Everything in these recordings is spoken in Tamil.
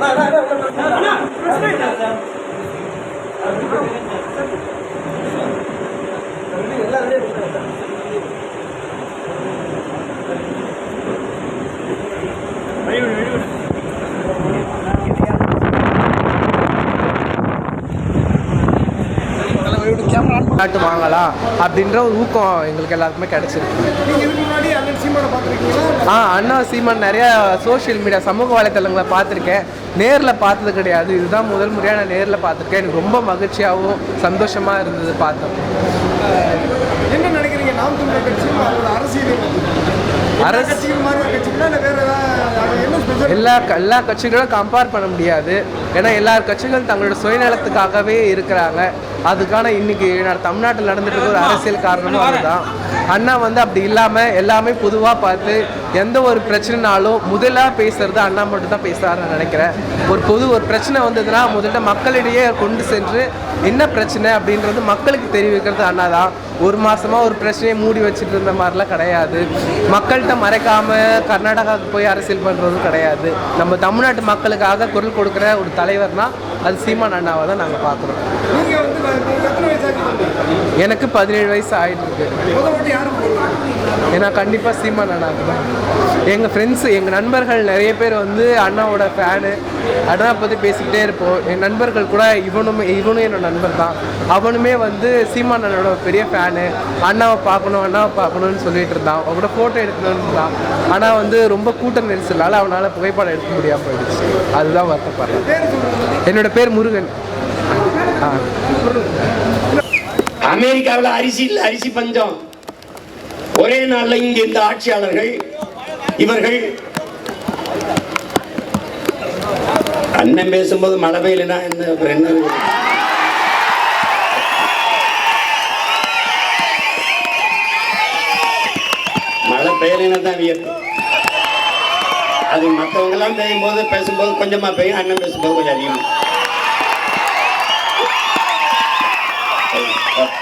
না না நாட்டு வாங்கலாம் அப்படின்ற ஒரு ஊக்கம் எங்களுக்கு எல்லாருக்குமே கிடைச்சிருக்கு. ஆ அண்ணா சீமான் நிறைய சோஷியல் மீடியா சமூக வலைத்தளங்களை பார்த்துருக்கேன். நேரில் பார்த்தது கிடையாது. இதுதான் முதல் முறையாக நான் நேரில் பார்த்துருக்கேன். எனக்கு ரொம்ப மகிழ்ச்சியாகவும் சந்தோஷமாக இருந்தது பார்த்தோம். என்ன நினைக்கிறீங்க? நாம் தமிழர் கட்சி அதோட அரசியல் அரசு- கட்சிகள் மாதிரி ஒரு கட்சிகளா இல்லை வேற ஏதாவது என்ன ஸ்பெஷல் எல்லா எல்லா கட்சிகளும் கம்பேர் பண்ண முடியாது. ஏன்னா எல்லா கட்சிகளும் தங்களோட சுயநலத்துக்காகவே இருக்கிறாங்க. அதுக்கான இன்னைக்கு தமிழ்நாட்டில் நடந்துட்டு இருக்க ஒரு அரசியல் காரணமும் அதுதான். அண்ணா வந்து அப்படி இல்லாமல் எல்லாமே பொதுவாக பார்த்து எந்த ஒரு பிரச்சனைனாலும் முதலாக பேசுறது அண்ணா மட்டும் தான் பேசுகிறாருன்னு நினைக்கிறேன். ஒரு பொது ஒரு பிரச்சனை வந்ததுன்னா முதல்ல மக்களிடையே கொண்டு சென்று என்ன பிரச்சனை அப்படின்றது மக்களுக்கு தெரிவிக்கிறது அண்ணா தான் ஒரு மாதமாக ஒரு பிரச்சனையை மூடி வச்சுட்டு இருந்த மாதிரிலாம் கிடையாது. மக்கள்கிட்ட மறைக்காமல் கர்நாடகாவுக்கு போய் அரசியல் பண்ணுறதும் கிடையாது. நம்ம தமிழ்நாட்டு மக்களுக்காக குரல் கொடுக்குற ஒரு தலைவர்னால் அது சீமான் அண்ணாவை தான் நாங்கள் பார்க்குறோம். வந்து எத்தனை எனக்கு பதினேழு வயசு ஆயிட்டு இருக்கு ஏன்னா கண்டிப்பாக சீமான் அண்ணாவுக்கு தான் எங்கள் ஃப்ரெண்ட்ஸ் எங்கள் நண்பர்கள் நிறைய பேர் வந்து அண்ணாவோட ஃபேனு அண்ணா பற்றி பேசிக்கிட்டே இருப்போம். என் நண்பர்கள் கூட இவனுமே இவனும் என்னோட நண்பர் தான். அவனுமே வந்து சீமான் அண்ணனோட பெரிய ஃபேனு அண்ணாவை பார்க்கணும் அண்ணாவை பார்க்கணும்னு சொல்லிட்டு இருந்தான். அவன் கூட ஃபோட்டோ எடுக்கணும்னு இருந்தான். ஆனால் வந்து ரொம்ப கூட்ட நெரிசலால் அவனால் புகைப்படம் எடுக்க முடியாமல் போயிடுச்சு. அதுதான் வருத்தப்படுறேன். என்னோட பேர் முருகன். அமெரிக்காவில் அரிசி இல்லை அரிசி பஞ்சம். ஒரே நாள்ல இங்க இந்த ஆட்சியாளர்கள் இவர்கள் அண்ணன் பேசும்போது மழை பெய்யலனா என்ன என்ன? மழை பெய்யலைன்னா தான் வியப்பு. அது மற்றவங்க எல்லாம் பெய்யும் போது பேசும்போது கொஞ்சமா பெய்யும் அண்ணன் பேசும்போது கொஞ்சம் அதிகமா.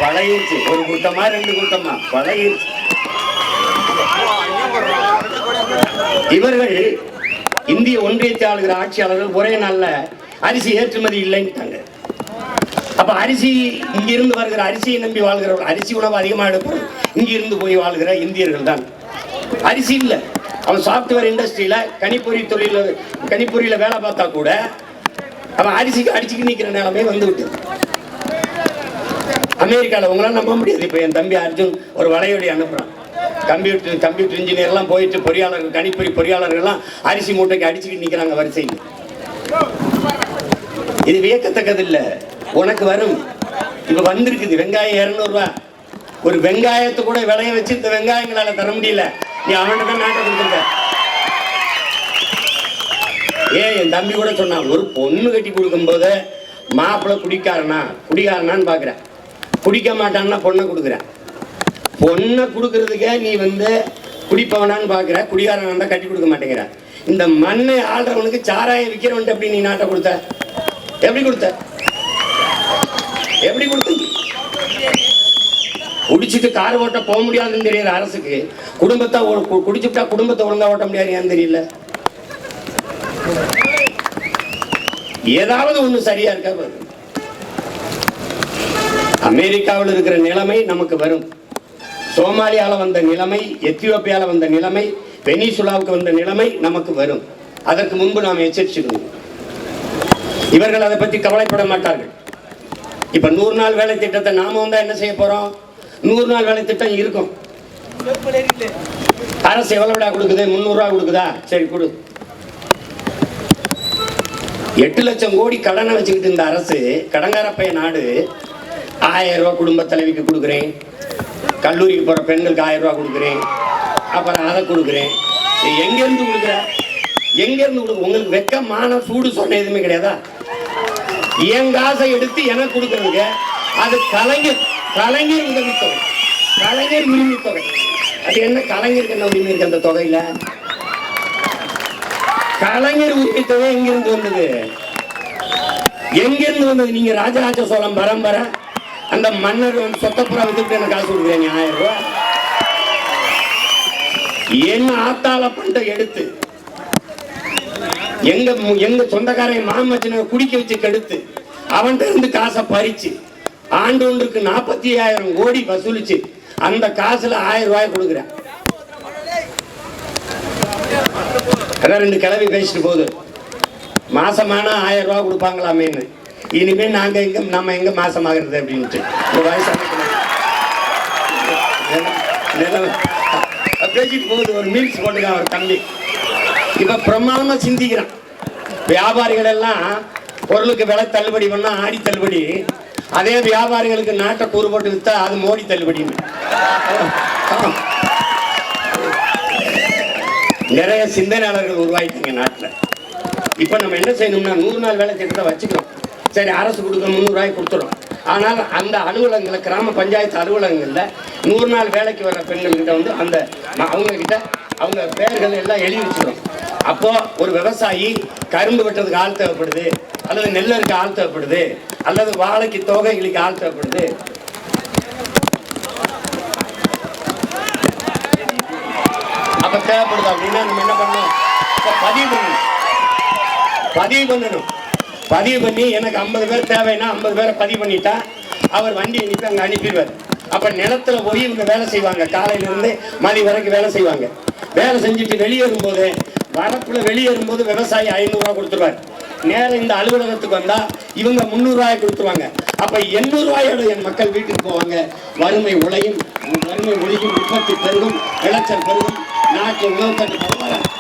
பழகிருச்சு. ஒரு கூட்டமா ரெண்டு கூட்டமா? பழகிருச்சு. இவர்கள் இந்திய ஒன்றியத்தை ஆளுகிற ஆட்சியாளர்கள் ஒரே நாள்ல அரிசி ஏற்றுமதி இல்லைன்ட்டாங்க. அப்ப அரிசி இங்கிருந்து வருகிற அரிசியை நம்பி வாழ்கிறவர்கள் அரிசி உணவு அதிகமாக எடுப்போம் இங்கிருந்து போய் வாழ்கிற இந்தியர்கள் தான். அரிசி இல்ல. அவன் சாஃப்ட்வேர் இண்டஸ்ட்ரியில கணிப்பொறி தொழில கணிப்பொறியில வேலை பார்த்தா கூட அவன் அரிசிக்கு அடிச்சுக்கு நிற்கிற நிலைமை வந்து விட்டு அமெரிக்காவில் உங்களால் நம்ப முடியாது. இப்போ என் தம்பி அர்ஜுன் ஒரு வலையொலி அனுப்புகிறான் கம்ப்யூட்டர் கம்ப்யூட்டர் இன்ஜினியர்லாம் போயிட்டு பொறியாளர்கள் கணிப்பொறி பொறியாளர்கள்லாம் அரிசி மூட்டைக்கு அடிச்சுக்கிட்டு நிற்கிறாங்க வரிசையில். இது வியக்கத்தக்கது இல்லை. உனக்கு வரும். இப்போ வந்திருக்குது. வெங்காயம் இரநூறுவா. ஒரு வெங்காயத்தை கூட விளைய வச்சு இந்த வெங்காயங்களால தர முடியல. நீ அவன்கிட்ட தான் நாட்டை கொடுத்துருக்க. ஏன் என் தம்பி கூட சொன்னான் ஒரு பொண்ணு கட்டி கொடுக்கும் போது மாப்பிள்ளை குடிக்காரனா? குடிகாரனான்னு பார்க்குறேன் குடிக்க மாட்டான்னா பொண்ணை கொடுக்குறேன் பொண்ணை கொடுக்கறதுக்கே நீ வந்து குடிப்பவனான்னு பார்க்குற. குடிகாரனா வந்தால் கட்டி கொடுக்க மாட்டேங்கிற. இந்த மண்ணை ஆள்றவனுக்கு சாராயம் விற்கிறவன்ட்டு எப்படி நீ நாட்டை கொடுத்த? எப்படி கொடுத்த? எப்படி கொடுத்த? குடிச்சிட்டு கார் ஓட்ட போக முடியாதுன்னு தெரியல அரசுக்கு. குடும்பத்தை கு- குடிச்சுட்டா குடும்பத்தை ஒழுங்கா ஓட்ட முடியாது ஏன்னு தெரியல. ஏதாவது ஒன்று சரியா இருக்கா பாரு. அமெரிக்காவில் இருக்கிற நிலைமை நமக்கு வரும். சோமாலியால வந்த நிலைமை எத்தியோப்பியால வந்த நிலைமை வெனிசுலாவுக்கு வந்த நிலைமை நமக்கு வரும். அதற்கு முன்பு நாம் எச்சரிச்சிருந்தோம். இவர்கள் அதை பற்றி கவலைப்பட மாட்டார்கள். இப்ப நூறு நாள் வேலை திட்டத்தை நாம வந்தா என்ன செய்ய போறோம்? நூறு நாள் வேலை திட்டம் இருக்கும். அரசு எவ்வளவு கொடுக்குது? முந்நூறு ரூபா கொடுக்குதா? சரி கொடு. எட்டு லட்சம் கோடி கடனை வச்சுக்கிட்டு இந்த அரசு கடங்காரப்பைய நாடு ஆயிரம் ரூபா குடும்ப தலைவிக்கு கொடுக்குறேன். கல்லூரிக்கு போகிற பெண்களுக்கு ஆயிரம் ரூபா கொடுக்குறேன். அப்புறம் அதை கொடுக்குறேன். எங்கேருந்து கொடுக்குற? எங்கேருந்து கொடுக்க உங்களுக்கு வெக்கமான சூடு சொன்ன எதுவுமே கிடையாதா? என் காசை எடுத்து எனக்கு கொடுக்குறதுங்க அது கலைஞர் கலைஞர் உதவி தொகை. கலைஞர் உரிமை தொகை. அது என்ன கலைஞருக்கு என்ன உரிமை இருக்கு அந்த தொகையில? கலைஞர் உரிமை தொகை எங்கிருந்து வந்தது? எங்கிருந்து வந்தது? நீங்க ராஜராஜ சோழன் பரம்பரை. அந்த மன்னர் வந்து சொத்தப்புறம் வந்துட்டு எனக்கு காசு கொடுக்குறீங்க? ஆயிரம் ரூபாய் என்ன ஆத்தால பண்ட எடுத்து. எங்க எங்க சொந்தக்காரன் மாமச்சனை குடிக்க வச்சு கெடுத்து அவன்கிட்ட இருந்து காசை பறிச்சு ஆண்டு ஒன்றுக்கு நாற்பத்தி ஆயிரம் கோடி வசூலிச்சு அந்த காசுல ஆயிரம் ரூபாய் கொடுக்குறேன். அதான் ரெண்டு கிளவி பேசிட்டு போகுது. மாசமான ஆயிரம் ரூபாய் கொடுப்பாங்களாமேன்னு. இனிமேல் நாங்க எங்க நம்ம எங்க மாசமாகிறது அப்படின்ட்டு. ஒரு வயசு பேசிட்டு போகுது ஒரு மீல்ஸ் போட்டுக்கான் ஒரு தம்பி. இப்ப பிரமாதமா சிந்திக்கிறான். வியாபாரிகள் எல்லாம் பொருளுக்கு விலை தள்ளுபடி பண்ணா ஆடி தள்ளுபடி. அதே வியாபாரிகளுக்கு நாட்டை கூறு போட்டு வித்தா அது மோடி தள்ளுபடின்னு. நிறைய சிந்தனையாளர்கள் உருவாயிட்டாங்க நாட்டில். இப்போ நம்ம என்ன செய்யணும்னா நூறு நாள் வேலை திட்டத்தை வச்சுக்கிறோம். சரி அரசு கொடுக்க முந்நூறுரூவாய் கொடுத்துரும் ஆனால் அந்த அலுவலகங்களில் கிராம பஞ்சாயத்து அலுவலகங்களில் நூறு நாள் வேலைக்கு வர பெண்கள்கிட்ட வந்து அந்த அவங்கக்கிட்ட அவங்க கிட்ட அவங்க பெயர்கள் எல்லாம் எழுதி வச்சுக்கிறோம் அப்போது ஒரு விவசாயி கரும்பு வெட்டுறதுக்கு ஆள் தேவைப்படுது அல்லது நெல்லருக்கு ஆள் தேவைப்படுது அல்லது வாழைக்கு தோகைகளுக்கு ஆள் தேவைப்படுது. அப்ப தேவைப்படுது அப்படின்னா நம்ம என்ன பண்ணணும்? பதிவு பண்ணணும். பதிவு பண்ணணும். பதிவு பண்ணி எனக்கு ஐம்பது பேர் தேவைன்னா ஐம்பது பேரை பதிவு பண்ணிட்டா அவர் வண்டி அனுப்பி அங்கே அனுப்பிடுவார். அப்போ நிலத்துல போய் இவங்க வேலை செய்வாங்க. காலையிலேருந்து மதி வரைக்கும் வேலை செய்வாங்க. வேலை செஞ்சுட்டு வெளியேறும் போது வரப்புல வெளியேறும்போது விவசாயி ஐநூறுரூவா கொடுத்துருவார். நேரம் இந்த அலுவலகத்துக்கு வந்தால் இவங்க முந்நூறுரூவாய் கொடுத்துருவாங்க. அப்போ எண்ணூறுரூவாயோட என் மக்கள் வீட்டுக்கு போவாங்க. வறுமை உழையும் வறுமை ஒழியும் உற்பத்தி பெருகும் விளைச்சல் பெருகும். நாட்டு உணவு தட்டு பரவாயில்ல.